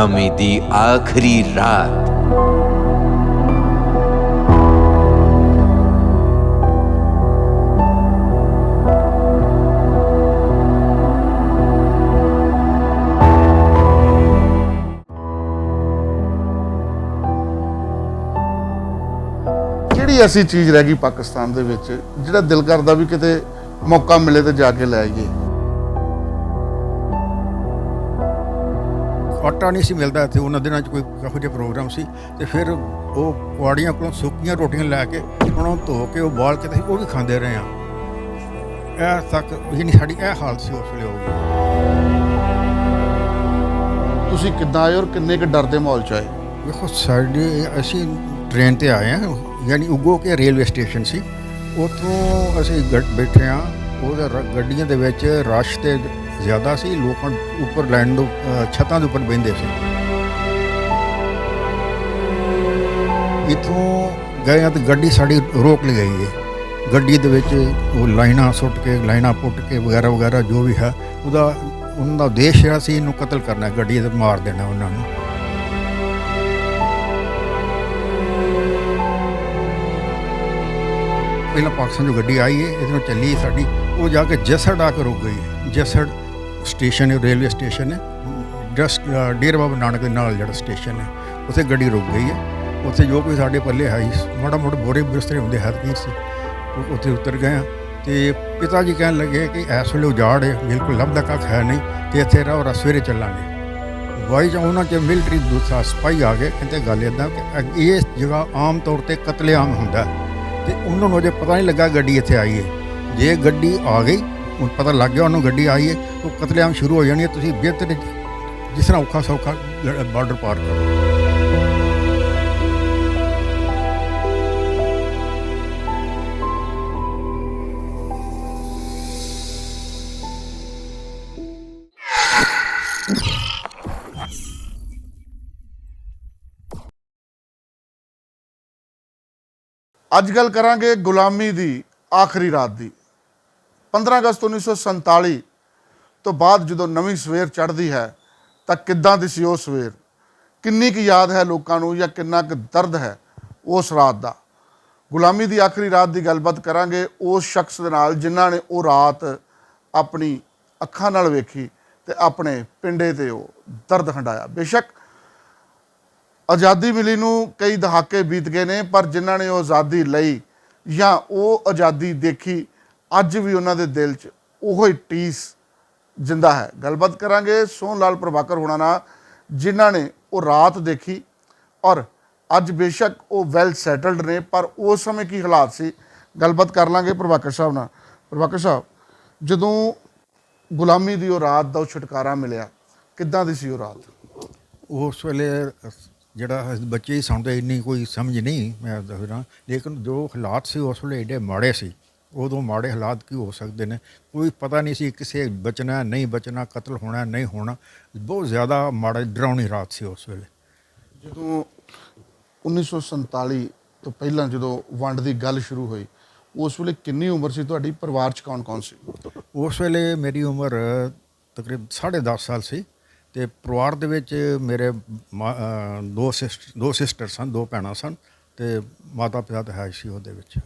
ਗੁਲਾਮੀ ਦੀ ਆਖਰੀ ਰਾਤ। ਕਿਹੜੀ ਐਸੀ ਚੀਜ਼ ਰਹਿ ਗਈ ਪਾਕਿਸਤਾਨ ਦੇ ਵਿੱਚ ਜਿਹੜਾ ਦਿਲ ਕਰਦਾ ਵੀ ਕਿਤੇ ਮੌਕਾ ਮਿਲੇ ਤੇ ਜਾ ਕੇ ਲੈ ਆਈਏ? ਆਟਾ ਨਹੀਂ ਸੀ ਮਿਲਦਾ ਇੱਥੇ ਉਹਨਾਂ ਦਿਨਾਂ 'ਚ ਕੋਈ ਇਹੋ ਜਿਹਾ ਪ੍ਰੋਗਰਾਮ ਸੀ ਤੇ ਫਿਰ ਉਹ ਕੁਆੜੀਆਂ ਕੋਲੋਂ ਸੁੱਕੀਆਂ ਰੋਟੀਆਂ ਲੈ ਕੇ ਉਹਨਾਂ ਨੂੰ ਧੋ ਕੇ ਉਹ ਬਾਲ ਕੇ ਤੇ ਉਹ ਵੀ ਖਾਂਦੇ ਰਹੇ ਆ ਇਹ ਤੱਕ ਯਾਨੀ ਸਾਡੀ ਇਹ ਹਾਲਤ ਸੀ ਉਸ ਵੇਲੇ ਹੋ ਗਈ ਤੁਸੀਂ ਕਿੱਦਾਂ ਆਏ ਔਰ ਕਿੰਨੇ ਕੁ ਡਰ ਦੇ ਮਾਹੌਲ ਚ ਆਏ? ਵੇਖੋ ਸਾਡੇ ਅਸੀਂ ਟ੍ਰੇਨ ਤੇ ਆਏ ਆ ਯਾਨੀ ਉਗੋ ਕੇ ਰੇਲਵੇ ਸਟੇਸ਼ਨ ਸੀ। ਉੱਥੋਂ ਅਸੀਂ ਗੱਡ- ਬੈਠੇ ਆ ਉਹਦੇ ਗੱਡੀਆਂ ਦੇ ਵਿੱਚ ਰਸ਼ ਤੇ ਜ਼ਿਆਦਾ ਸੀ, ਲੋਕ ਉੱਪਰ ਲੈਣ ਤੋਂ ਛੱਤਾਂ ਦੇ ਉੱਪਰ ਬਹਿੰਦੇ ਸੀ। ਇਥੋਂ ਗਏ ਆ ਤੇ ਗੱਡੀ ਸਾਡੀ ਰੋਕ ਲਈ ਗਈ ਹੈ ਗੱਡੀ ਦੇ ਵਿੱਚ ਉਹ ਲਾਈਨਾਂ ਸੁੱਟ ਕੇ, ਲਾਈਨਾਂ ਪੁੱਟ ਕੇ ਵਗੈਰਾ ਵਗੈਰਾ ਜੋ ਵੀ ਹੈ, ਉਹਦਾ ਉਹਨਾਂ ਦਾ ਉਦੇਸ਼ ਜਿਹੜਾ ਸੀ ਇਹਨੂੰ ਕਤਲ ਕਰਨਾ, ਗੱਡੀ ਤੇ ਮਾਰ ਦੇਣਾ ਉਹਨਾਂ ਨੂੰ। ਪਹਿਲਾਂ ਪਾਕਿਸਤਾਨ ਜੋ ਗੱਡੀ ਆਈ ਹੈ ਇਹਦੇ ਨਾਲ ਚੱਲੀ ਸਾਡੀ। ਉਹ ਜਾ ਕੇ ਜਸੜ ਆ ਕੇ ਰੁਕ ਗਈ ਹੈ ਜਸੜ ਸਟੇਸ਼ਨ ਹੈ, ਰੇਲਵੇ ਸਟੇਸ਼ਨ ਹੈ। ਜਸਟ ਡੇਰਾ ਬਾਬਾ ਨਾਨਕ ਦੇ ਨਾਲ ਜਿਹੜਾ ਸਟੇਸ਼ਨ ਹੈ, ਉੱਥੇ ਗੱਡੀ ਰੁਕ ਗਈ ਹੈ। ਉੱਥੇ ਜੋ ਕੋਈ ਸਾਡੇ ਪੱਲੇ ਆਈ ਮਾੜਾ ਮੋਟਾ ਬੋਰੇ ਬਿਸਤਰੇ ਹੁੰਦੇ ਹੱਥ ਨਹੀਂ ਸੀ ਉੱਥੇ ਉਤਰ ਗਏ ਹਾਂ ਤੇ ਪਿਤਾ ਜੀ ਕਹਿਣ ਲੱਗੇ ਕਿ ਇਸ ਵੇਲੇ ਉਜਾੜ ਹੈ, ਬਿਲਕੁਲ ਲੱਭਦਾ ਕੱਖ ਹੈ ਨਹੀਂ, ਤੇ ਇੱਥੇ ਰਹੋ ਰਾ ਸਵੇਰੇ ਚੱਲਾਂਗੇ। ਵਾਈ ਜਾਂ, ਉਹਨਾਂ ਚ ਮਿਲਟਰੀ ਦੂਸਰਾ ਸਪਾਈ ਆ ਗਏ, ਕਹਿੰਦੇ ਗੱਲ ਇਦਾਂ ਕਿ ਇਹ ਜਗ੍ਹਾ ਆਮ ਤੌਰ ਤੇ ਕਤਲੇਆਮ ਹੁੰਦਾ। ਹੈ। ਤੇ ਉਹਨਾਂ ਨੂੰ ਅਜੇ ਪਤਾ ਨਹੀਂ ਲੱਗਾ ਗੱਡੀ ਇੱਥੇ ਆਈ ਹੈ। ਜੇ ਗੱਡੀ ਆ ਗਈ ਹੁਣ ਪਤਾ ਲੱਗ ਗਿਆ ਉਹਨੂੰ ਗੱਡੀ ਆਈ ਹੈ ਤਾਂ ਕਤਲੇਆਮ ਸ਼ੁਰੂ ਹੋ ਜਾਣੀ ਹੈ, ਤੁਸੀਂ ਬਿਹਤਰ ਜਿਸ ਤਰ੍ਹਾਂ ਔਖਾ ਸੌਖਾ ਬਾਰਡਰ ਪਾਰ ਕਰੋ। ਅੱਜ ਗੱਲ ਕਰਾਂਗੇ ਗੁਲਾਮੀ ਦੀ ਆਖਰੀ ਰਾਤ ਦੀ। 15 ਅਗਸਤ 1947 ਤੋਂ ਬਾਅਦ ਜਦੋਂ ਨਵੀਂ ਸਵੇਰ ਚੜ੍ਹਦੀ ਹੈ, ਤਾਂ ਕਿੱਦਾਂ ਦੀ ਸੀ ਉਹ ਸਵੇਰ? ਕਿੰਨੀ ਕੁ ਯਾਦ ਹੈ ਲੋਕਾਂ ਨੂੰ ਜਾਂ ਕਿੰਨਾ ਕੁ ਦਰਦ ਹੈ ਉਸ ਰਾਤ ਦਾ? ਗੁਲਾਮੀ ਦੀ ਆਖਰੀ ਰਾਤ ਦੀ ਗੱਲਬਾਤ ਕਰਾਂਗੇ। ਉਸ ਸ਼ਖਸ ਦੇ ਨਾਲ ਜਿਨ੍ਹਾਂ ਨੇ ਉਹ ਰਾਤ ਆਪਣੀ ਅੱਖਾਂ ਨਾਲ ਵੇਖੀ ਤੇ ਆਪਣੇ ਪਿੰਡੇ ਤੇ ਉਹ ਦਰਦ ਹੰਡਾਇਆ ਬੇਸ਼ੱਕ ਆਜ਼ਾਦੀ ਮਿਲੀ ਨੂੰ ਕਈ ਦਹਾਕੇ ਬੀਤ ਗਏ ਨੇ, ਪਰ ਜਿਨ੍ਹਾਂ ਨੇ ਉਹ ਆਜ਼ਾਦੀ ਲਈ ਜਾਂ ਉਹ ਆਜ਼ਾਦੀ ਦੇਖੀ ਅੱਜ ਵੀ ਉਹਨਾਂ ਦੇ ਦਿਲ 'ਚ ਉਹੋ ਹੀ ਟੀਸ ਜਿੰਦਾ ਹੈ। ਗੱਲਬਾਤ ਕਰਾਂਗੇ ਸੋਹਣ ਲਾਲ ਪ੍ਰਭਾਕਰ ਹੋਣਾ ਨਾਲ, ਜਿਨ੍ਹਾਂ ਨੇ ਉਹ ਰਾਤ ਦੇਖੀ ਔਰ ਅੱਜ ਬੇਸ਼ੱਕ ਉਹ ਵੈਲ ਸੈਟਲਡ ਨੇ, ਪਰ ਉਸ ਸਮੇਂ ਕੀ ਹਾਲਾਤ ਸੀ? ਗੱਲਬਾਤ ਕਰ ਲਾਂਗੇ ਪ੍ਰਭਾਕਰ ਸਾਹਿਬ ਨਾਲ। ਪ੍ਰਭਾਕਰ ਸਾਹਿਬ, ਜਦੋਂ ਗੁਲਾਮੀ ਦੀ ਉਹ ਰਾਤ ਦਾ ਉਹ ਛੁਟਕਾਰਾ ਮਿਲਿਆ, ਕਿੱਦਾਂ ਦੀ ਸੀ ਉਹ ਰਾਤ? ਉਸ ਵੇਲੇ ਜਿਹੜਾ ਬੱਚੇ ਹੀ ਸੁਣਦੇ, ਇੰਨੀ ਕੋਈ ਸਮਝ ਨਹੀਂ, ਮੈਂ ਦੱਸਦਾ ਲੇਕਿਨ ਜੋ ਹਾਲਾਤ ਸੀ, ਉਸ ਵੇਲੇ ਏਡੇ ਮਾੜੇ ਸੀ। ਉਦੋਂ ਮਾੜੇ ਹਾਲਾਤ ਕੀ ਹੋ ਸਕਦੇ ਨੇ? ਕੋਈ ਪਤਾ ਨਹੀਂ ਸੀ ਕਿਸੇ ਬਚਣਾ ਨਹੀਂ ਬਚਣਾ ਕਤਲ ਹੋਣਾ ਨਹੀਂ ਹੋਣਾ। ਬਹੁਤ ਜ਼ਿਆਦਾ ਮਾੜਾ ਡਰਾਉਣੀ ਰਾਤ ਸੀ ਉਸ ਵੇਲੇ। ਜਦੋਂ 1947 ਤੋਂ ਪਹਿਲਾਂ ਜਦੋਂ ਵੰਡ ਦੀ ਗੱਲ ਸ਼ੁਰੂ ਹੋਈ ਉਸ ਵੇਲੇ ਕਿੰਨੀ ਉਮਰ ਸੀ? ਤੁਹਾਡੀ ਪਰਿਵਾਰ 'ਚ ਕੌਣ-ਕੌਣ ਸੀ? ਉਸ ਵੇਲੇ ਮੇਰੀ ਉਮਰ ਤਕਰੀਬ 10.5 ਸਾਲ ਸੀ ਤੇ ਪਰਿਵਾਰ ਦੇ ਵਿੱਚ ਮੇਰੇ ਦੋ ਸਿਸਟਰ ਦੋ ਸਿਸਟਰ ਸਨ ਦੋ ਭੈਣਾਂ ਸਨ। ਤੇ ਮਾਤਾ ਪਿਤਾ ਤਾਂ ਹੈ ਸੀ ਉਹਦੇ ਵਿੱਚ।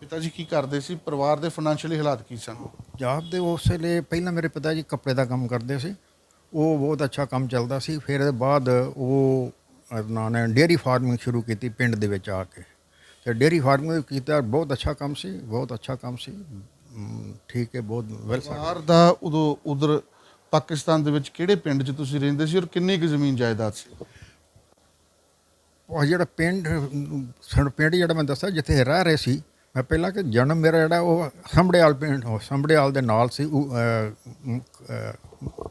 ਪਿਤਾ ਜੀ ਕੀ ਕਰਦੇ ਸੀ? ਪਰਿਵਾਰ ਦੇ ਫਾਈਨੈਂਸ਼ੀਅਲੀ ਹਾਲਾਤ ਕੀ ਸਨ? ਪੰਜਾਬ ਦੇ ਉਸ ਵੇਲੇ ਪਹਿਲਾਂ ਮੇਰੇ ਪਿਤਾ ਜੀ ਕੱਪੜੇ ਦਾ ਕੰਮ ਕਰਦੇ ਸੀ। ਉਹ ਬਹੁਤ ਅੱਛਾ ਕੰਮ ਚੱਲਦਾ ਸੀ। ਫਿਰ ਇਹਦੇ ਬਾਅਦ ਉਹ ਉਹਨਾਂ ਨੇ ਡੇਅਰੀ ਫਾਰਮਿੰਗ ਸ਼ੁਰੂ ਕੀਤੀ ਪਿੰਡ ਦੇ ਵਿੱਚ ਆ ਕੇ। ਤੇ ਡੇਅਰੀ ਫਾਰਮਿੰਗ ਕੀਤਾ ਬਹੁਤ ਅੱਛਾ ਕੰਮ ਸੀ ਬਹੁਤ ਅੱਛਾ ਕੰਮ ਸੀ। ਠੀਕ ਹੈ ਬਹੁਤ ਵੈਲ ਪਰਿਵਾਰ ਦਾ ਉਦੋਂ ਉਧਰ ਪਾਕਿਸਤਾਨ ਦੇ ਵਿੱਚ ਕਿਹੜੇ ਪਿੰਡ 'ਚ ਤੁਸੀਂ ਰਹਿੰਦੇ ਸੀ ਔਰ ਕਿੰਨੀ ਕੁ ਜ਼ਮੀਨ ਜਾਇਦਾਦ ਸੀ? ਉਹ ਜਿਹੜਾ ਪਿੰਡ ਸਾਡਾ ਪਿੰਡ ਜਿਹੜਾ ਮੈਂ ਦੱਸਿਆ, ਜਿੱਥੇ ਰਹਿ ਰਹੇ ਸੀ, ਮੈਂ ਪਹਿਲਾਂ ਕਿ ਜਨਮ ਮੇਰਾ ਜਿਹੜਾ ਉਹ ਸੰਭੜਿਆਲ ਪਿੰਡ, ਉਹ ਸੰਭੜਿਆਲ ਦੇ ਨਾਲ ਸੀ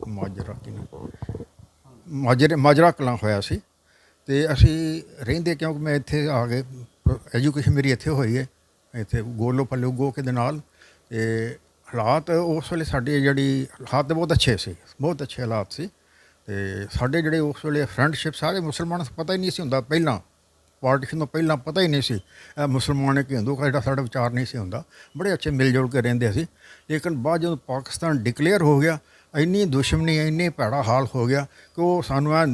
ਮਾਜਰਾ ਕੀ ਨਾਮ ਮਾਜਰਾ ਕਲਾਂ ਹੋਇਆ ਸੀ। ਤੇ ਅਸੀਂ ਰਹਿੰਦੇ ਕਿਉਂਕਿ ਮੈਂ ਇੱਥੇ ਆ ਗਏ ਐਜੂਕੇਸ਼ਨ ਮੇਰੀ ਇੱਥੇ ਹੋਈ ਹੈ, ਇੱਥੇ ਗੋਲੋ ਪੱਲੂ ਗੋ ਕੇ ਦੇ ਨਾਲ। ਤੇ ਹਾਲਾਤ ਉਸ ਵੇਲੇ ਸਾਡੇ ਜਿਹੜੀ, ਹਾਲਾਤ ਬਹੁਤ ਅੱਛੇ ਸੀ, ਬਹੁਤ ਅੱਛੇ ਹਾਲਾਤ ਸੀ। ਤੇ ਸਾਡੇ ਜਿਹੜੇ ਉਸ ਵੇਲੇ ਫਰੈਂਡਸ਼ਿਪ ਸਾਰੇ ਮੁਸਲਮਾਨਾਂ ਨੂੰ ਪਤਾ ਹੀ ਨਹੀਂ ਸੀ ਹੁੰਦਾ ਪਹਿਲਾਂ ਪਾਰਟੀਸ਼ਨ ਤੋਂ ਪਹਿਲਾਂ ਪਤਾ ਹੀ ਨਹੀਂ ਸੀ। ਇਹ ਮੁਸਲਮਾਨ ਹੈ ਕਿ ਹਿੰਦੂ ਦਾ ਜਿਹੜਾ ਸਾਡਾ ਵਿਚਾਰ ਨਹੀਂ ਸੀ ਹੁੰਦਾ। ਬੜੇ ਅੱਛੇ ਮਿਲ ਜੁਲ ਕੇ ਰਹਿੰਦੇ ਸੀ। ਲੇਕਿਨ ਬਾਅਦ ਜਦੋਂ ਪਾਕਿਸਤਾਨ ਡਿਕਲੇਅਰ ਹੋ ਗਿਆ, ਇੰਨੀ ਦੁਸ਼ਮਣੀ, ਇੰਨੀ ਭੈੜਾ ਹਾਲ ਹੋ ਗਿਆ ਕਿ ਉਹ ਸਾਨੂੰ ਐਂ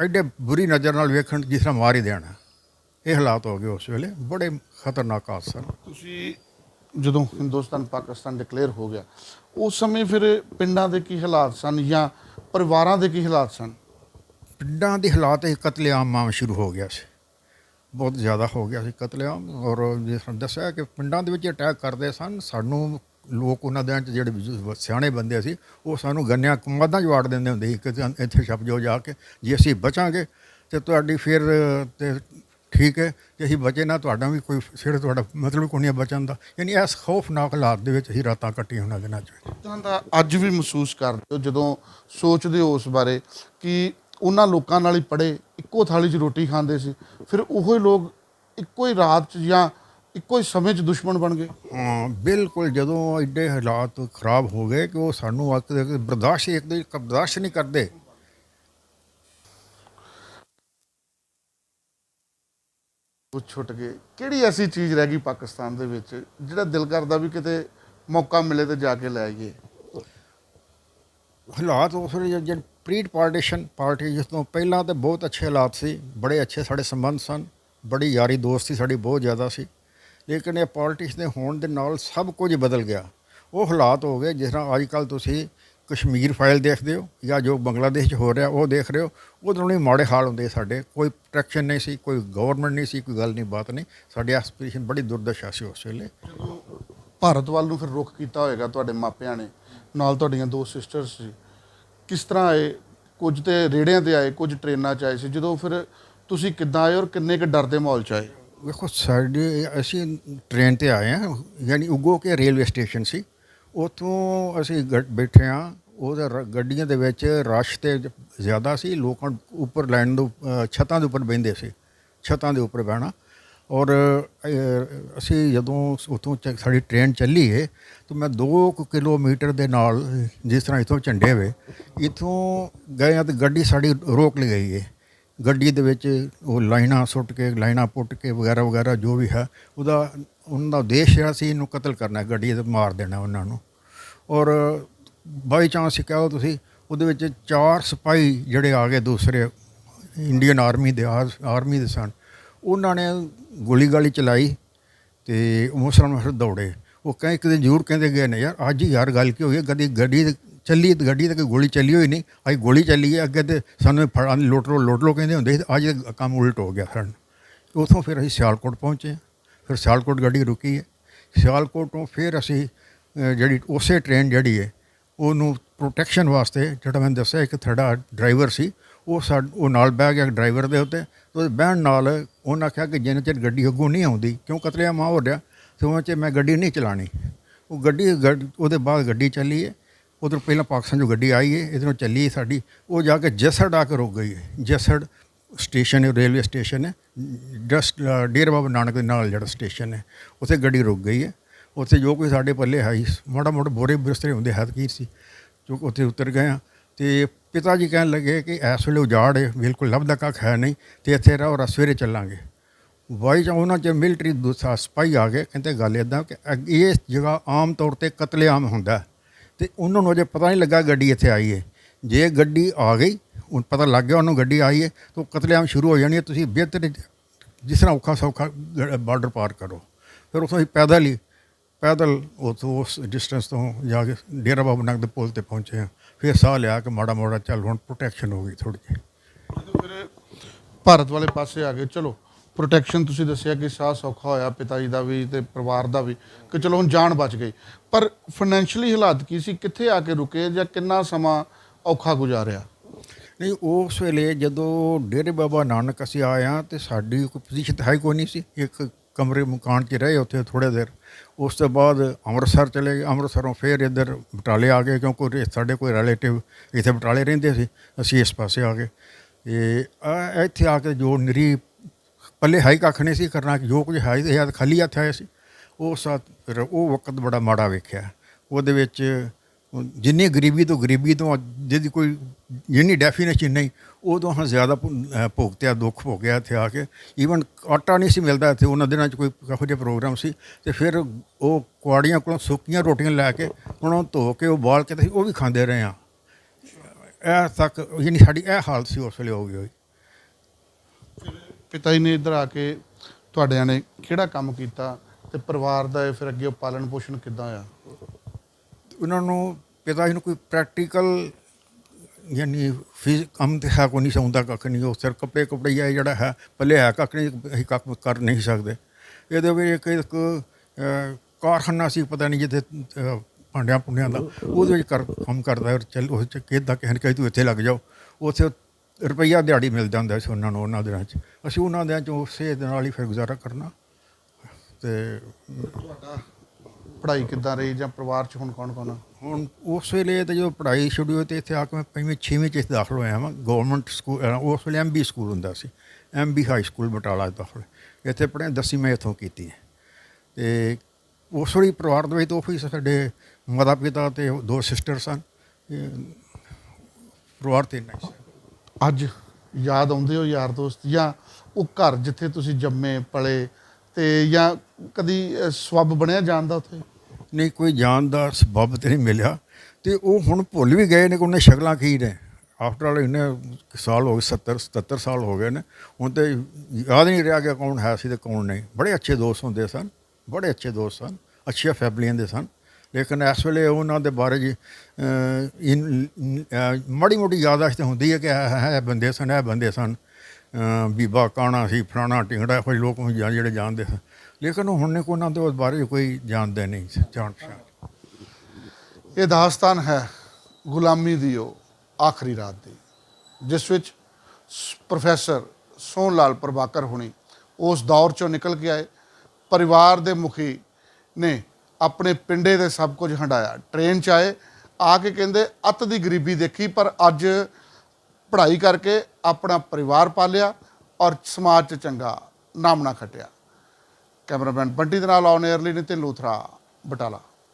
ਐਡੇ ਬੁਰੀ ਨਜ਼ਰ ਨਾਲ ਵੇਖਣ ਜਿਸ ਤਰ੍ਹਾਂ ਮਾਰ ਹੀ ਦੇਣਾ। ਇਹ ਹਾਲਾਤ ਹੋ ਗਏ ਉਸ ਵੇਲੇ। ਬੜੇ ਖਤਰਨਾਕ ਹਾਦਸੇ ਸਨ। ਤੁਸੀਂ ਜਦੋਂ ਹਿੰਦੁਸਤਾਨ ਪਾਕਿਸਤਾਨ ਡਿਕਲੇਅਰ ਹੋ ਗਿਆ, ਉਸ ਸਮੇਂ ਫਿਰ ਪਿੰਡਾਂ ਦੇ ਕੀ ਹਾਲਾਤ ਸਨ ਜਾਂ ਪਰਿਵਾਰਾਂ ਦੇ ਕੀ ਹਾਲਾਤ ਸਨ? ਪਿੰਡਾਂ ਦੇ ਹਾਲਾਤ ਇਹ ਕਤਲੇਆਮ ਆਮ ਸ਼ੁਰੂ ਹੋ ਗਿਆ ਸੀ। ਬਹੁਤ ਜ਼ਿਆਦਾ ਹੋ ਗਿਆ ਸੀ ਕਤਲੇਆਮ। ਔਰ ਜੇ ਤਰ੍ਹਾਂ ਦੱਸਿਆ ਕਿ ਪਿੰਡਾਂ ਦੇ ਵਿੱਚ ਅਟੈਕ ਕਰਦੇ ਸਨ, ਸਾਨੂੰ ਲੋਕ ਉਹਨਾਂ ਦੇ ਚ ਜਿਹੜੇ ਬਜ਼ੁਰਗ ਸਿਆਣੇ ਬੰਦੇ ਸੀ, ਉਹ ਸਾਨੂੰ ਗੰਨਿਆਂ ਕਮਾਦਾਂ 'ਚ ਵਾੜ ਦਿੰਦੇ ਹੁੰਦੇ ਸੀ। ਕਿ ਇੱਥੇ ਛਪ ਜਾਓ ਜਾ ਕੇ, ਜੇ ਅਸੀਂ ਬਚਾਂਗੇ ਤੇ ਤੁਹਾਡੀ ਫਿਰ ਤੇ ਠੀਕ ਹੈ ਜੇ ਅਸੀਂ ਬਚੇ ਨਾ ਤੁਹਾਡਾ ਵੀ ਕੋਈ ਫਿਰ ਤੁਹਾਡਾ ਮਤਲਬ ਕੋਈ ਨਹੀਂ ਬਚਣ ਦਾ। ਯਾਨੀ ਇਸ ਖੌਫਨਾਕ ਹਾਲਾਤ ਦੇ ਵਿੱਚ ਅਸੀਂ ਰਾਤਾਂ ਕੱਟੀਆਂ ਉਹਨਾਂ ਦਿਨਾਂ 'ਚ। ਤਾਂ ਦਾ ਅੱਜ ਵੀ ਮਹਿਸੂਸ ਕਰਦੇ ਹੋ ਜਦੋਂ ਸੋਚਦੇ ਹੋ ਉਸ ਬਾਰੇ ਕਿ ਉਹਨਾਂ ਲੋਕਾਂ ਨਾਲ ਹੀ ਪੜੇ ਇੱਕੋ ਥਾਲੀ 'ਚ ਰੋਟੀ ਖਾਂਦੇ ਸੀ ਫਿਰ ਉਹੋ ਹੀ ਲੋਕ ਇੱਕੋ ਹੀ ਰਾਤ 'ਚ ਜਾਂ ਇੱਕੋ ਹੀ ਸਮੇਂ 'ਚ ਦੁਸ਼ਮਣ ਬਣ ਗਏ? ਹਾਂ ਬਿਲਕੁਲ ਜਦੋਂ ਐਡੇ ਹਾਲਾਤ ਖਰਾਬ ਹੋ ਗਏ ਕਿ ਉਹ ਸਾਨੂੰ ਦੇ ਬਰਦਾਸ਼ਤ ਇੱਕ ਦੇ ਬਰਦਾਸ਼ਤ ਨਹੀਂ ਕਰਦੇ। ਉਹ ਛੁੱਟ ਗਏ। ਕਿਹੜੀ ਐਸੀ ਚੀਜ਼ ਰਹਿ ਗਈ ਪਾਕਿਸਤਾਨ ਦੇ ਵਿੱਚ ਜਿਹੜਾ ਦਿਲ ਕਰਦਾ ਵੀ ਕਿਤੇ ਮੌਕਾ ਮਿਲੇ ਤੇ ਜਾ ਕੇ ਲੈ ਆਈਏ? ਹਾਲਾਤ ਉਸ ਵੇਲੇ ਜਦ ਪ੍ਰੀਟ ਪਾਰਟੀਸ਼ਨ ਪਾਰਟੀ ਜਿਸ ਤੋਂ ਪਹਿਲਾਂ ਤੇ ਬਹੁਤ ਅੱਛੇ ਹਾਲਾਤ ਸੀ, ਬੜੇ ਅੱਛੇ ਸਾਡੇ ਸੰਬੰਧ ਸਨ, ਬੜੀ ਯਾਰੀ ਦੋਸਤੀ ਸਾਡੀ ਬਹੁਤ ਜ਼ਿਆਦਾ ਸੀ। ਲੇਕਿਨ ਇਹ ਪਾਰਟੀਸ਼ਨ ਦੇ ਹੋਣ ਦੇ ਨਾਲ ਸਭ ਕੁਝ ਬਦਲ ਗਿਆ। ਉਹ ਹਾਲਾਤ ਹੋ ਗਏ ਜਿਸ ਤਰ੍ਹਾਂ ਅੱਜ ਕੱਲ ਤੁਸੀਂ ਕਸ਼ਮੀਰ ਫਾਈਲ ਦੇਖਦੇ ਹੋ ਜਾਂ ਜੋ ਬੰਗਲਾਦੇਸ਼ 'ਚ ਹੋ ਰਿਹਾ ਉਹ ਦੇਖ ਰਹੇ ਹੋ। ਉਦੋਂ ਨਹੀਂ ਮਾੜੇ ਹਾਲ ਹੁੰਦੇ ਸਾਡੇ। ਕੋਈ ਪ੍ਰੋਟੈਕਸ਼ਨ ਨਹੀਂ ਸੀ ਕੋਈ ਗਵਰਨਮੈਂਟ ਨਹੀਂ ਸੀ ਕੋਈ ਗੱਲ ਨਹੀਂ ਬਾਤ ਨਹੀਂ। ਸਾਡੀ ਐਸਪੀਰੇਸ਼ਨ ਬੜੀ ਦੁਰਦਸ਼ਾ ਸੀ ਉਸ ਵੇਲੇ। ਭਾਰਤ ਵੱਲ ਨੂੰ ਫਿਰ ਰੁਖ ਕੀਤਾ ਹੋਏਗਾ ਤੁਹਾਡੇ ਮਾਪਿਆਂ ਨੇ ਨਾਲ ਤੁਹਾਡੀਆਂ ਦੋ ਸਿਸਟਰਸ ਸੀ। ਕਿਸ ਤਰ੍ਹਾਂ ਆਏ? ਕੁਝ ਤੇ ਰੇੜਿਆਂ ਤੇ ਆਏ ਕੁਝ ਟ੍ਰੇਨਾਂ 'ਚ ਆਏ ਸੀ। ਜਦੋਂ ਫਿਰ ਤੁਸੀਂ ਕਿੱਦਾਂ ਆਏ ਔਰ ਕਿੰਨੇ ਕੁ ਡਰ ਦੇ ਮਾਹੌਲ 'ਚ ਆਏ? ਵੇਖੋ ਸਾਡੇ ਅਸੀਂ ਟ੍ਰੇਨ ਤੇ ਆਏ ਹਾਂ ਯਾਨੀ ਉਗੋ ਕੇ ਰੇਲਵੇ ਸਟੇਸ਼ਨ ਸੀ। ਉਥੋਂ ਅਸੀਂ ਗ- ਬੈਠੇ ਹਾਂ ਉਹਦਾ ਰ- ਗੱਡੀਆਂ ਦੇ ਵਿੱਚ ਰਸ਼ ਤੇ ਜ਼ਿਆਦਾ ਸੀ, ਲੋਕਾਂ ਉੱਪਰ ਲੈਣ ਦੇ ਛੱਤਾਂ ਦੇ ਉੱਪਰ ਬਹਿੰਦੇ ਸੀ, ਛੱਤਾਂ ਦੇ ਉੱਪਰ ਬਹਿਣਾ। ਔਰ ਅਸੀਂ ਜਦੋਂ ਉਥੋਂ ਸਾਡੀ ਟ੍ਰੇਨ ਚੱਲੀ ਹੈ ਤਾਂ ਮੈਂ 2 ਕਿਲੋਮੀਟਰ ਦੇ ਨਾਲ, ਜਿਸ ਤਰ੍ਹਾਂ ਇਥੋਂ ਝੰਡੇ ਵੇ, ਇਥੋਂ ਗਏ ਹਾਂ ਤੇ ਗੱਡੀ ਸਾਡੀ ਰੋਕ ਲਈ ਗਈ ਹੈ ਗੱਡੀ ਦੇ ਵਿੱਚ ਉਹ ਲਾਈਨਾਂ ਸੁੱਟ ਕੇ, ਲਾਈਨਾਂ ਪੁੱਟ ਕੇ ਵਗੈਰਾ ਵਗੈਰਾ ਜੋ ਵੀ ਹੈ, ਉਹਦਾ ਉਹਨਾਂ ਦਾ ਉਦੇਸ਼ ਜਿਹੜਾ ਸੀ ਇਹਨੂੰ ਕਤਲ ਕਰਨਾ ਗੱਡੀ ਤੇ ਮਾਰ ਦੇਣਾ ਉਹਨਾਂ ਨੂੰ। ਔਰ ਬਾਈ ਚਾਂਸ ਕਹੋ ਤੁਸੀਂ, ਉਹਦੇ ਵਿੱਚ ਚਾਰ ਸਿਪਾਹੀ ਜਿਹੜੇ ਆ ਗਏ ਦੂਸਰੇ ਇੰਡੀਅਨ ਆਰਮੀ ਦੇ ਆਰਮੀ ਦੇ ਸਨ। ਉਹਨਾਂ ਨੇ ਗੋਲੀ ਗਾਲੀ ਚਲਾਈ ਤੇ ਉਹ ਮੁਸਲਮਾਨ ਫਿਰ ਦੌੜੇ। ਉਹ ਕਹੇ, ਇੱਕ ਦਿਨ ਜ਼ਰੂਰ ਕਹਿੰਦੇ ਗਏ ਨੇ, ਯਾਰ, ਅੱਜ ਹੀ ਯਾਰ ਗੱਲ ਕੀ ਹੋਈ ਹੈ? ਕਦੀ ਗੱਡੀ ਚੱਲੀ ਤੇ ਗੱਡੀ ਤੇ ਕੋਈ ਗੋਲੀ ਚੱਲੀ ਹੋਈ ਨਹੀਂ। ਅੱਜ ਗੋਲੀ ਚੱਲੀ ਹੈ, ਅੱਗੇ ਤੇ ਸਾਨੂੰ ਫੜਾਂ ਲੁੱਟ ਲੋ ਲੁੱਟ ਲੋ ਕਹਿੰਦੇ ਹੁੰਦੇ ਸੀ ਅੱਜ ਕੰਮ ਉਲਟ ਹੋ ਗਿਆ ਸਨ ਉਥੋਂ ਫਿਰ ਅਸੀਂ ਸਿਆਲਕੋਟ ਪਹੁੰਚੇ। ਫਿਰ ਸਿਆਲਕੋਟ ਗੱਡੀ ਰੁਕੀ ਹੈ। ਸਿਆਲਕੋਟ ਤੋਂ ਫਿਰ ਅਸੀਂ ਜਿਹੜੀ ਉਸੇ ਟ੍ਰੇਨ ਜਿਹੜੀ ਹੈ, ਉਹਨੂੰ ਪ੍ਰੋਟੈਕਸ਼ਨ ਵਾਸਤੇ, ਜਿਹੜਾ ਮੈਂ ਦੱਸਿਆ, ਇੱਕ ਥੜਾ ਡਰਾਈਵਰ ਸੀ, ਉਹ ਸਾਡ, ਉਹ ਨਾਲ ਬਹਿ ਗਿਆ ਡਰਾਈਵਰ ਦੇ ਉੱਤੇ। ਤੇ ਬਹਿਣ ਨਾਲ ਉਹਨਾਂ ਕਿਹਾ ਕਿ ਜਿੰਨੇ ਚਿਰ ਗੱਡੀ ਅੱਗੋਂ ਨਹੀਂ ਆਉਂਦੀ, ਕਿਉਂ ਕਤਲੇਆਮ ਹੋ ਰਿਹਾ ਤੇ ਉਹਨਾਂ ਚ ਮੈਂ ਗੱਡੀ ਨਹੀਂ ਚਲਾਣੀ। ਉਹ ਗੱਡੀ, ਗੱਡ- ਉਹਦੇ ਬਾਅਦ ਗੱਡੀ ਚੱਲੀ ਹੈ। ਉਧਰ ਪਹਿਲਾਂ ਪਾਕਿਸਤਾਨ ਜੋ ਗੱਡੀ ਆਈ ਹੈ ਇਧਰੋਂ ਚੱਲੀ ਸਾਡੀ। ਉਹ ਜਾ ਕੇ ਜਸੜ ਆ ਕੇ ਰੁਕ ਗਈ ਹੈ। ਜਸੜ ਸਟੇਸ਼ਨ ਹੈ, ਰੇਲਵੇ ਸਟੇਸ਼ਨ ਹੈ। ਜਸਟ ਡੇਰ ਬਾਬਾ ਨਾਨਕ ਦੇ ਨਾਲ ਜਿਹੜਾ ਸਟੇਸ਼ਨ ਹੈ, ਉੱਥੇ ਗੱਡੀ ਰੁਕ ਗਈ ਹੈ। ਉੱਥੇ ਜੋ ਕੋਈ ਸਾਡੇ ਪੱਲੇ ਹੈ ਮਾੜਾ ਮੋਟਾ ਬੋਰੇ ਬਿਸਤਰੇ ਹੁੰਦੇ ਹੱਥ ਕੀ ਸੀ, ਜੋ ਉੱਥੇ ਉਤਰ ਗਏ ਹਾਂ। ਤੇ ਪਿਤਾ ਜੀ ਕਹਿਣ ਲੱਗੇ ਕਿ ਇਸ ਵੇਲੇ ਉਜਾੜ ਹੈ, ਬਿਲਕੁਲ ਲੱਭਦਾ ਕੱਖ ਹੈ ਨਹੀਂ, ਤੇ ਇੱਥੇ ਰਹੋ ਰਾ ਸਵੇਰੇ ਚੱਲਾਂਗੇ। ਵਾਈ ਜਾਂ ਉਹਨਾਂ ਚ ਮਿਲਟਰੀ ਦੂਸਰਾ ਸਿਪਾਹੀ ਆ ਗਏ, ਕਹਿੰਦੇ ਗੱਲ ਇਦਾਂ ਕਿ ਅੱਗ- ਇਹ ਜਗ੍ਹਾ ਆਮ ਤੌਰ ਤੇ ਕਤਲੇਆਮ ਹੁੰਦਾ। ਹੈ। ਤੇ ਉਹਨਾਂ ਨੂੰ ਅਜੇ ਪਤਾ ਨਹੀਂ ਲੱਗਾ ਗੱਡੀ ਇੱਥੇ ਆਈ ਹੈ। ਜੇ ਗੱਡੀ ਆ ਗਈ ਹੁਣ ਪਤਾ ਲੱਗ ਗਿਆ ਉਹਨੂੰ ਗੱਡੀ ਆਈ ਹੈ ਤਾਂ ਕਤਲੇਆਮ ਸ਼ੁਰੂ ਹੋ ਜਾਣੀ ਹੈ ਤੁਸੀਂ ਬਿਹਤਰ ਜਿਸ ਤਰ੍ਹਾਂ ਔਖਾ ਸੌਖਾ ਬਾਰਡਰ ਪਾਰ ਕਰੋ। ਫਿਰ ਉੱਥੋਂ ਅਸੀਂ ਪੈਦਲ ਹੀ, ਪੈਦਲ ਉੱਥੋਂ ਉਸ ਡਿਸਟੈਂਸ ਤੋਂ ਜਾ ਕੇ ਡੇਰਾ ਬਾਬਾ ਨਾਨਕ ਦੇ ਪੁਲ ਤੇ ਪਹੁੰਚੇ ਹਾਂ। ਫਿਰ ਸਾਹ ਲਿਆ ਕਿ ਮਾੜਾ ਮੋੜਾ ਚੱਲ ਹੁਣ ਪ੍ਰੋਟੈਕਸ਼ਨ ਹੋ ਗਈ ਥੋੜੀ ਜਿਹੀ। ਫਿਰ ਭਾਰਤ ਵਾਲੇ ਪਾਸੇ ਆ ਗਏ। ਚਲੋ ਪ੍ਰੋਟੈਕਸ਼ਨ ਤੁਸੀਂ ਦੱਸਿਆ ਕਿ ਸਾਹ ਸੌਖਾ ਹੋਇਆ, ਪਿਤਾ ਜੀ ਦਾ ਵੀ ਤੇ ਪਰਿਵਾਰ ਦਾ ਵੀ, ਕਿ ਚਲੋ ਹੁਣ ਜਾਨ ਬਚ ਗਈ। ਪਰ ਫਾਈਨੈਂਸ਼ੀਅਲੀ ਹਾਲਾਤ ਕੀ ਸੀ? ਕਿੱਥੇ ਆ ਕੇ ਰੁਕੇ ਜਾਂ ਕਿੰਨਾ ਸਮਾਂ ਔਖਾ ਗੁਜ਼ਾਰਿਆ? ਨਹੀਂ, ਉਸ ਵੇਲੇ ਜਦੋਂ ਡੇਰੇ ਬਾਬਾ ਨਾਨਕ ਅਸੀਂ ਆਏ ਹਾਂ ਤੇ ਸਾਡੀ ਕੋਈ ਪੋਜੀਸ਼ਨ ਤਾਂ ਹੈ ਕੋਈ ਨਹੀਂ ਸੀ। ਇੱਕ ਕਮਰੇ ਮਕਾਨ 'ਚ ਰਹੇ ਉੱਥੇ ਥੋੜੇ ਦੇਰ। ਉਸ ਤੋਂ ਬਾਅਦ ਅੰਮ੍ਰਿਤਸਰ ਚਲੇ ਗਏ। ਅੰਮ੍ਰਿਤਸਰੋਂ ਫਿਰ ਇੱਧਰ ਬਟਾਲੇ ਆ ਗਏ ਕਿਉਂਕਿ ਸਾਡੇ ਕੋਈ ਰਿਲੇਟਿਵ ਇੱਥੇ ਬਟਾਲੇ ਰਹਿੰਦੇ ਸੀ। ਅਸੀਂ ਇਸ ਪਾਸੇ ਆ ਗਏ। ਤੇ ਇੱਥੇ ਆ ਕੇ ਜੋ ਨਿਰੀ ਪੱਲੇ ਹਾਈ ਕੱਖ ਨਹੀਂ ਸੀ ਕਰਨਾ। ਕਿ ਜੋ ਕੁਝ ਹੈ ਇਹ ਤਾਂ ਖਾਲੀ ਹੱਥ ਆਏ ਸੀ। ਉਹ ਸਾਥ ਉਹ ਵਕਤ ਬੜਾ ਮਾੜਾ ਵੇਖਿਆ। ਉਹਦੇ ਵਿੱਚ ਜਿੰਨੀ ਗਰੀਬੀ ਤੋਂ ਗਰੀਬੀ ਤੋਂ ਜਿਹਦੀ ਕੋਈ ਜਿੰਨੀ ਡੈਫੀਨੇਸ਼ਨ ਨਹੀਂ, ਉਹ ਤੋਂ ਹਾਂ ਜ਼ਿਆਦਾ ਭੁ- ਭੁਗਤਿਆ, ਦੁੱਖ ਹੋ ਗਿਆ ਇੱਥੇ ਆ ਕੇ। ਈਵਨ ਆਟਾ ਨਹੀਂ ਸੀ ਮਿਲਦਾ ਇੱਥੇ, ਉਹਨਾਂ ਦਿਨਾਂ 'ਚ ਕੋਈ ਇਹੋ ਜਿਹਾ ਪ੍ਰੋਗਰਾਮ ਸੀ। ਤੇ ਫਿਰ ਉਹ ਕੁਆੜੀਆਂ ਕੋਲੋਂ ਸੁੱਕੀਆਂ ਰੋਟੀਆਂ ਲੈ ਕੇ ਉਹਨਾਂ ਨੂੰ ਧੋ ਕੇ ਉਹ ਬਾਲ ਕੇ ਤੇ ਅਸੀਂ ਉਹ ਵੀ ਖਾਂਦੇ ਰਹੇ ਹਾਂ। ਇਹ ਤੱਕ ਯਾਨੀ ਸਾਡੀ ਇਹ ਹਾਲਤ ਸੀ ਉਸ ਵੇਲੇ ਹੋ ਗਈ ਹੋਈ। ਪਿਤਾ ਜੀ ਨੇ ਇੱਧਰ ਆ ਕੇ ਤੁਹਾਡਿਆਂ ਨੇ ਕਿਹੜਾ ਕੰਮ ਕੀਤਾ ਤੇ ਪਰਿਵਾਰ ਦਾ ਫਿਰ ਅੱਗੇ ਉਹ ਪਾਲਣ ਪੋਸ਼ਣ ਕਿੱਦਾਂ ਆ? ਉਹਨਾਂ ਨੂੰ ਪਿਤਾ ਜੀ ਨੂੰ ਕੋਈ ਪ੍ਰੈਕਟੀਕਲ ਯਾਨੀ ਫਿਜ਼ ਕੰਮ ਤੇ ਹੈ ਕੋਈ ਨਹੀਂ ਸੌਂਦਾ ਕੱਖ ਨਹੀਂ, ਉਹ ਸਿਰ ਕੱਪੜੇ ਕੱਪੜੇ ਹੀ ਜਿਹੜਾ ਹੈ, ਪੱਲੇ ਹੈ ਕੱਖ ਨਹੀਂ, ਅਸੀਂ ਕੱਖ ਕਰ ਨਹੀਂ ਸਕਦੇ। ਇਹਦੇ ਵਿੱਚ ਇੱਕ ਕਾਰਖਾਨਾ ਸੀ, ਪਤਾ ਨਹੀਂ ਜਿੱਥੇ ਭਾਂਡਿਆਂ ਪੁੰਡਿਆਂ ਦਾ, ਉਹਦੇ ਵਿੱਚ ਕਰ, ਕੰਮ ਕਰਦਾ ਔਰ ਚੱਲ, ਉਹ ਚ ਕਿਦਾਂ ਕਹਿਣ ਕਹੀ ਤੂੰ ਇੱਥੇ ਲੱਗ ਜਾਓ, ਉੱਥੇ ਰੁਪਈਆ ਦਿਹਾੜੀ ਮਿਲ ਜਾਂਦਾ ਸੀ ਉਹਨਾਂ ਨੂੰ, ਉਹਨਾਂ ਦਿਨਾਂ 'ਚ। ਅਸੀਂ ਉਹਨਾਂ ਦਿਨਾਂ 'ਚ ਉਸੇ ਦੇ ਨਾਲ ਹੀ ਫਿਰ ਗੁਜ਼ਾਰਾ ਕਰਨਾ। ਤੇ ਪੜ੍ਹਾਈ ਕਿੱਦਾਂ ਰਹੀ ਜਾਂ ਪਰਿਵਾਰ 'ਚ ਹੁਣ ਕੌਣ ਕੌਣ ਆ? ਹੁਣ ਉਸ ਵੇਲੇ ਤੇ ਜਦੋਂ ਪੜ੍ਹਾਈ ਸ਼ੁਰੂ ਹੋਈ ਤੇ ਇੱਥੇ ਆ ਕੇ ਮੈਂ ਪੰਜਵੀਂ ਛੇਵੀਂ ਚ ਇੱਥੇ ਦਾਖਲ ਹੋਇਆ ਹਾਂ ਗਵਰਨਮੈਂਟ ਸਕੂਲ ਉਸ ਵੇਲੇ ਐਮਬੀ ਸਕੂਲ ਹੁੰਦਾ ਸੀ ਐਮਬੀ ਹਾਈ ਸਕੂਲ ਬਟਾਲਾ ਦਾਖਲ ਇੱਥੇ ਪੜ੍ਹਿਆ ਦਸਵੀਂ ਮੈਂ ਇੱਥੋਂ ਕੀਤੀ ਹੈ। ਤੇ ਉਸ ਵੇਲੇ ਪਰਿਵਾਰ ਦੇ ਵਿੱਚ ਤਾਂ ਉਹ ਹੀ ਸਾਡੇ ਮਾਤਾ ਪਿਤਾ ਤੇ ਦੋ ਸਿਸਟਰ ਸਨ ਪਰਿਵਾਰ ਤੇ ਨਹੀਂ ਅੱਜ ਯਾਦ ਆਉਂਦੇ ਹੋ ਯਾਰ ਦੋਸਤ? ਜਾਂ ਉਹ ਘਰ ਜਿੱਥੇ ਤੁਸੀਂ ਜੰਮੇ ਪਲੇ ਤੇ ਜਾਂ ਕਦੀ ਅਹ, ਬਣਿਆ ਜਾਣ ਦਾ ਉੱਥੇ? ਨਹੀਂ ਕੋਈ ਜਾਣ ਦਾ ਸਬਬ ਤੇ ਨਹੀਂ ਮਿਲਿਆ। ਤੇ ਉਹ ਹੁਣ ਭੁੱਲ ਵੀ ਗਏ ਨੇ ਕਿ ਉਹਨੇ ਸ਼ਕਲਾਂ ਕੀ ਨੇ। ਆਫਟਰ ਆਲ ਇਹਨੇ ਸਾਲ ਹੋ ਗਏ 70 77 ਸਾਲ ਹੋ ਗਏ ਨੇ। ਹੁਣ ਤੇ ਯਾਦ ਨਹੀਂ ਰਿਹਾ ਕਿ ਕੌਣ ਹੈ ਸੀ ਤੇ ਕੌਣ ਨਹੀਂ। ਬੜੇ ਅੱਛੇ ਦੋਸਤ ਹੁੰਦੇ ਸਨ ਬੜੇ ਅੱਛੇ ਦੋਸਤ ਸਨ ਅੱਛੀਆਂ ਫੈਮਲੀਆਂ ਦੇ ਸਨ। ਲੇਕਿਨ ਇਸ ਵੇਲੇ ਉਹਨਾਂ ਦੇ ਬਾਰੇ ਜੀ ਅਹ, ਮਾੜੀ ਮੋਟੀ ਯਾਦਾਸ਼ਤ ਹੁੰਦੀ ਹੈ ਕਿ ਇਹ ਬੰਦੇ ਸਨ ਇਹ ਬੰਦੇ ਸਨ। ਬੀਬਾ ਕਾਣਾ ਸੀ, ਫਲਾਣਾ ਟਿੰਗੜਾ ਇਹੋ ਲੋਕ ਹੁਣ ਜਿਹੜੇ ਜਾਣਦੇ ਸਨ ਲੇਕਿਨ ਹੁਣ ਨੇ ਕੋਈ ਉਹਨਾਂ ਦੇ ਬਾਰੇ ਕੋਈ ਜਾਣਦਾ ਨਹੀਂ, ਜਾਣ ਇਹ ਦਾਸਤਾਨ ਹੈ ਗੁਲਾਮੀ ਦੀ ਉਹ ਆਖਰੀ ਰਾਤ ਦੀ, ਜਿਸ ਵਿੱਚ ਸ- ਪ੍ਰੋਫੈਸਰ ਸੋਹਣ ਲਾਲ ਪ੍ਰਭਾਕਰ ਹੁਣੀ ਉਸ ਦੌਰ ਚੋਂ ਨਿਕਲ ਕੇ ਆਏ। ਪਰਿਵਾਰ ਦੇ ਮੁਖੀ ਨੇ ਆਪਣੇ ਪਿੰਡੇ ਦੇ ਸਭ ਕੁਝ ਹੰਡਾਇਆ। ਟ੍ਰੇਨ 'ਚ ਆਏ, ਆ ਕੇ ਕਹਿੰਦੇ, ਅੱਤ ਦੀ ਗਰੀਬੀ ਦੇਖੀ, ਪਰ ਅੱਜ ਪੜ੍ਹਾਈ ਕਰਕੇ ਆਪਣਾ ਪਰਿਵਾਰ ਪਾਲਿਆ ਔਰ ਸਮਾਜ 'ਚ ਚੰਗਾ ਨਾਮਣਾ ਖਟਿਆ। ਕੈਮਰਾਮੈਨ ਬੰਟੀ ਦੇ ਨਾਲ ਔਨ 에ਅਰਲੀ ਨਿਤਿਨ ਲੂਥਰਾ, ਬਟਾਲਾ।